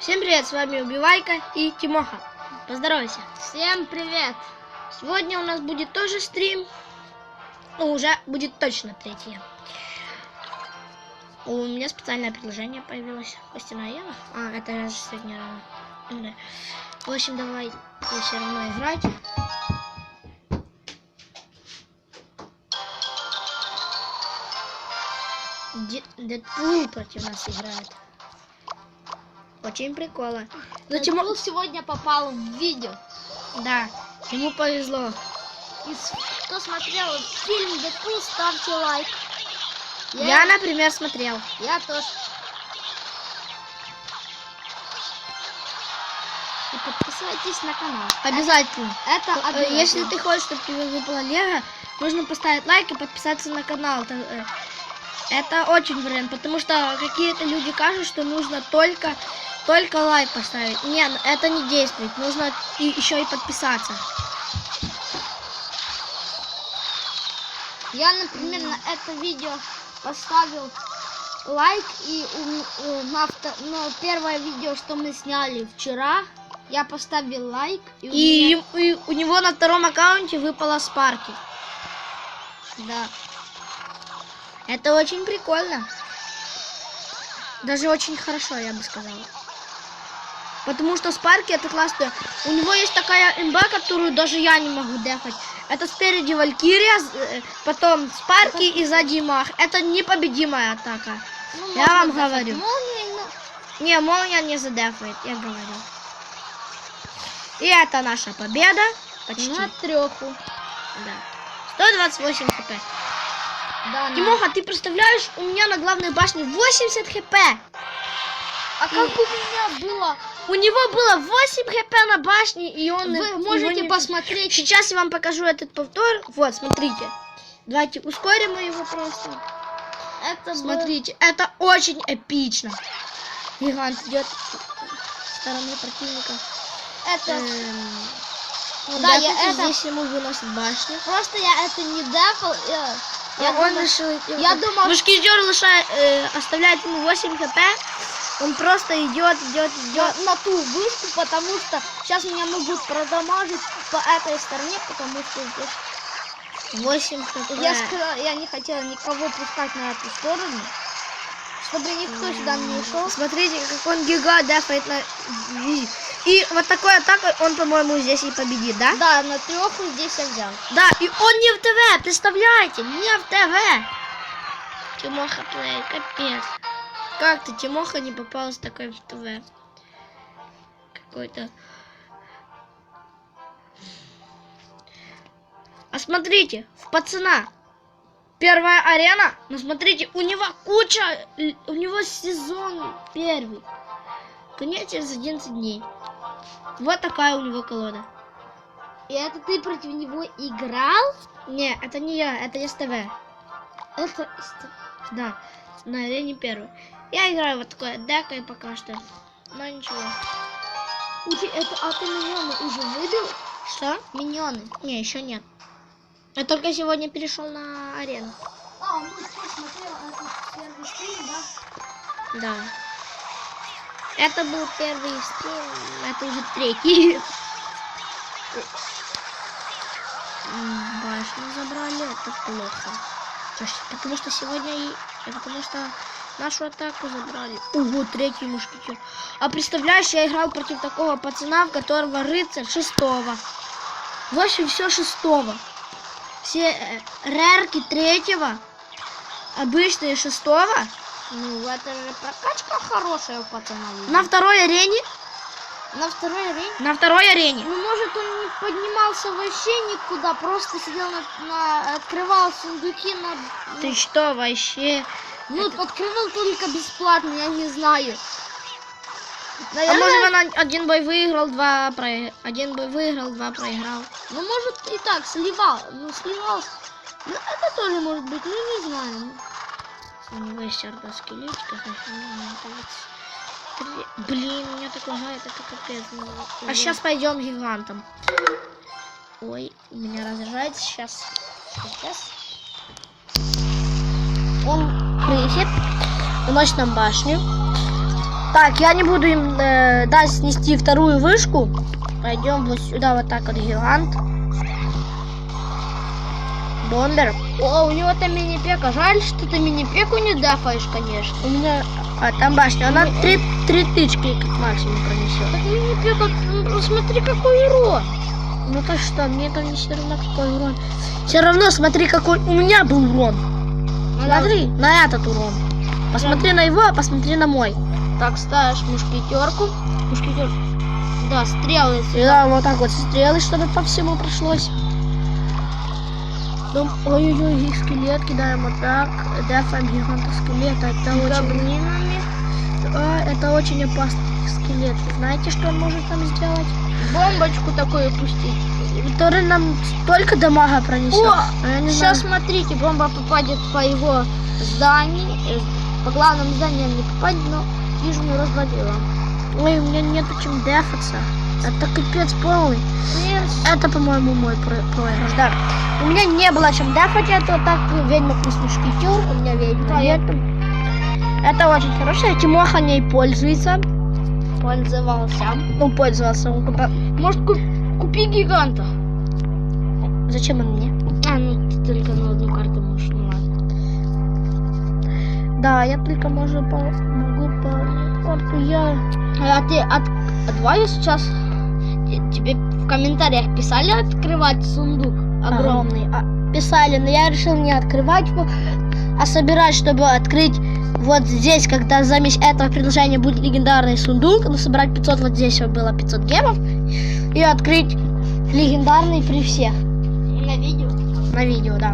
Всем привет, с вами Убивайка и Тимоха. Поздоровайся. Всем привет! Сегодня у нас будет тоже стрим. Ну, уже будет точно третье. У меня специальное предложение появилось. Костяная Ева. А, это я же сегодня рано. Да. В общем, давай все равно играть. Дэдпул против нас играет. Очень прикольно. Но Тимо- Дэдпул сегодня попал в видео. Да, ему повезло. И кто смотрел фильм Дэдпул, ставьте лайк. Я, например, смотрел. я тоже. И подписывайтесь на канал. Обязательно. Это Э, обязательно. Если ты хочешь, чтобы тебе выпало Лего, нужно поставить лайк и подписаться на канал. Это, э, Это очень вариант, потому что какие-то люди кажут, что нужно только, только лайк поставить. Нет, это не действует. Нужно и, еще и подписаться. Я, например, на это видео поставил лайк и у- э, на, авто- на первое видео, что мы сняли вчера, я поставил лайк и, у И, меня- и у него на втором аккаунте выпало Спарки. да. Это очень прикольно. Даже очень хорошо, я бы сказала. Потому что Спарки это классно. У него есть такая имба, которую даже я не могу дефать. Это спереди Валькирия, э, потом Спарки и сзади Мах. Это непобедимая атака. Ну, Я вам дефать говорю. молнией, но- Не, молния не задефает, я говорю. И это наша победа. Почти. На треху. Да. 128 хп. Да, на- Тимоха, ты представляешь, у меня на главной башне 80 хп. А как у меня было? У него было 8 хп на башне, и он... Вы его можете не- посмотреть. Сейчас я вам покажу этот повтор. Вот, смотрите. Давайте ускорим его просто. Это Смотрите, это очень эпично. Гигант идет стороны противника. Это Эм, он Да, я это- Здесь ему выносит башню. просто я это не дефал. Я, я И он думал- решил... я думал- Мушкетер лишает, э, оставляет ему 8 хп. Он просто идет, идет, идет. на, на ту вышку, потому что сейчас меня могут продамажить по этой стороне, потому что здесь 8 хп. я сказала, я не хотела никого пускать на эту сторону, чтобы никто сюда не шел. Смотрите, как он гига дефает на... И вот такой атакой он, по-моему, здесь и победит, да? Да, на треху здесь я взял. Да, и он не в ТВ, представляете, не в ТВ. Тимоха плей, капец. Как ты, Тимоха, не попалась такой в ТВ? Какой-то... А смотрите, в пацана первая арена, но смотрите, у него куча, у него сезон первый. Конец через 11 дней. Вот такая у него колода. И это ты против него играл? Не, это не я, это СТВ. Это Да, на арене первый. Я играю вот такое декой пока что. Но ничего. у это, а ты миньоны уже выбил? Что? Миньоны. Не, еще нет. Я только сегодня перешел на арену. А, ну ты смотрел этот первый стрим, да? Да. Это был первый стрим, это уже третий. Башню забрали, это плохо. Потому что сегодня и... и Потому что нашу атаку забрали. Ого, третий мушкетер. А представляешь, я играл против такого пацана, в которого рыцарь шестого. В общем, все шестого. Все э, рерки третьего, обычные шестого. Ну, это же прокачка хорошая у пацана. На второй арене, На второй арене? на второй арене. Ну, может, он не поднимался вообще никуда, просто сидел на... на- открывал сундуки на... Ты что вообще? Ну, открывал только бесплатно, я не знаю. А Наверное, может он од- один бой выиграл, два проиграл. Один бой выиграл, два проиграл. ну, может, и так, сливал. Ну, сливался. Ну, это тоже может быть, ну, не знаю. У него есть орда скелетиков. а это Блин, меня так лагает, это капец. ну, А сейчас пойдем гигантом. Ой, меня разряжается сейчас. Сейчас. Он прыгнет, уносит нам башню. Так, я не буду им э, дать снести вторую вышку. Пойдем вот сюда, вот так вот, гигант. Бомбер. О, у него там мини-пека. Жаль, что ты мини-пеку не дафаешь, конечно. У меня... А, там башня. Она три, три тычки как максимум пронесет. Так мини-пека, ну, смотри, какой урон. Ну то что, мне там не все равно какой урон. Все равно смотри, какой у меня был урон. Смотри на этот урон. Посмотри на его, а посмотри на мой. Так, ставишь мушкетерку. Мушкетер. Да, стрелы сюда. да, вот так вот стрелы, чтобы по всему прошлось. Ну, ой-ой-ой, скелет кидаем вот так. Дефаем гиганта скелета. Это очень, Гоблинами. а, это очень опасный скелет. Знаете, что он может нам сделать? Бомбочку такую пустить. Который нам столько дамага пронесет. О, Сейчас знаю. смотрите, бомба попадет по его зданию. э, По главному зданию не попадет, но хижину развалила. Ой, у меня нету чем дефаться. Это капец полный. Нет, Это, по-моему, мой про- проигрыш, да. У меня не было чем дефать, это вот так ведьма плюс мушкетер, у меня ведьма Да, нету. Это очень хорошая, Тимоха ней пользуется. пользовался. Ну, пользовался. Может, ку- купи гиганта. Зачем он мне? А, ну ты только на одну карту можешь, ну ладно. Да, я только могу по... могу по... Вот я... А ты от... а давай я сейчас те- тебе в комментариях писали открывать сундук огромный. огромный. А, писали, но я решил не открывать его, а собирать, чтобы открыть вот здесь, когда замесь этого приложения будет легендарный сундук, ну, собрать 500, вот здесь было 500 гемов, и открыть легендарный при всех видео. на видео, да.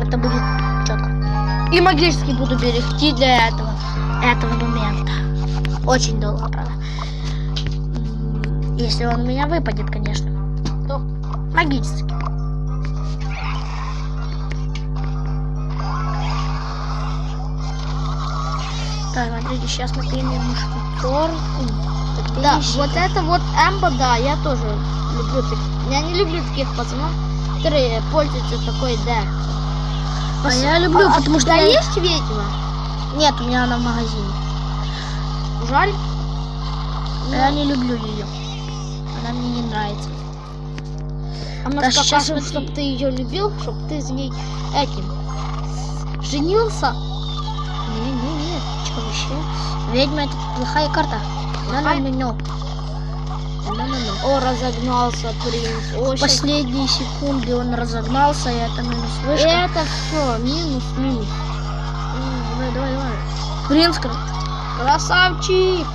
Это будет четко. И магически буду берегти для этого, этого момента. Очень долго, правда. Если он у меня выпадет, конечно. То Магически. Так, смотрите, сейчас мы примем мушкетер. Да, вот это вот Эмбо, да, я тоже люблю так. Я не люблю таких пацанов, которые пользуются такой да. А я люблю, а, потому у что... я- есть ведьма? Нет, у меня она в магазине. Жаль. Но Я не люблю ее. Она мне не нравится. А может Да сейчас вот чтобы ты ее любил, чтобы ты с ней этим женился? Не-не-не, что вообще? Ведьма это плохая карта. Плохая? На-на-на-на. На-на-на. О, разогнался принц. О, В последние секунды он разогнался, и это минус вышка. Это все, минус, минус. Давай, давай, давай. Принц, кра- Красавчик!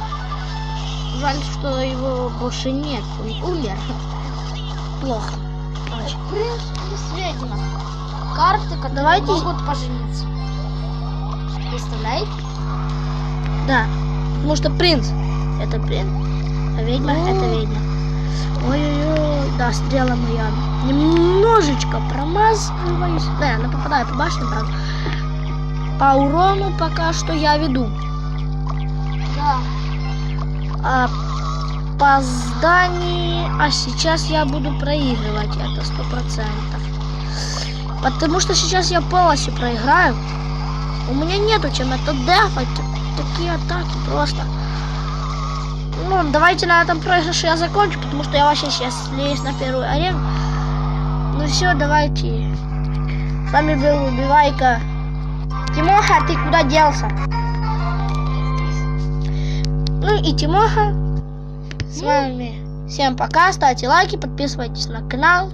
Жаль, что его больше нет. Он умер. плохо. Очень. Принц плюс ведьма. Карты, которые Давайте- могут пожениться. Представляете? Да, потому что принц это принц, а ведьма Ну. это ведьма. Ой-ой-ой, да, стрела моя. Немножечко промазываюсь. Да, я попадаю по башне, правда. По урону пока что я веду. Да. А по зданию... А сейчас я буду проигрывать, это сто процентов. Потому что сейчас я полностью проиграю. У меня нету чем это дефать. Такие атаки просто. Ну, давайте на этом проигрыше я закончу, потому что я вообще сейчас слезу на первую арену. Ну все, давайте. С вами был Убивайка. Тимоха, ты куда делся? Ну и Тимоха. С вами всем пока. Ставьте лайки, подписывайтесь на канал.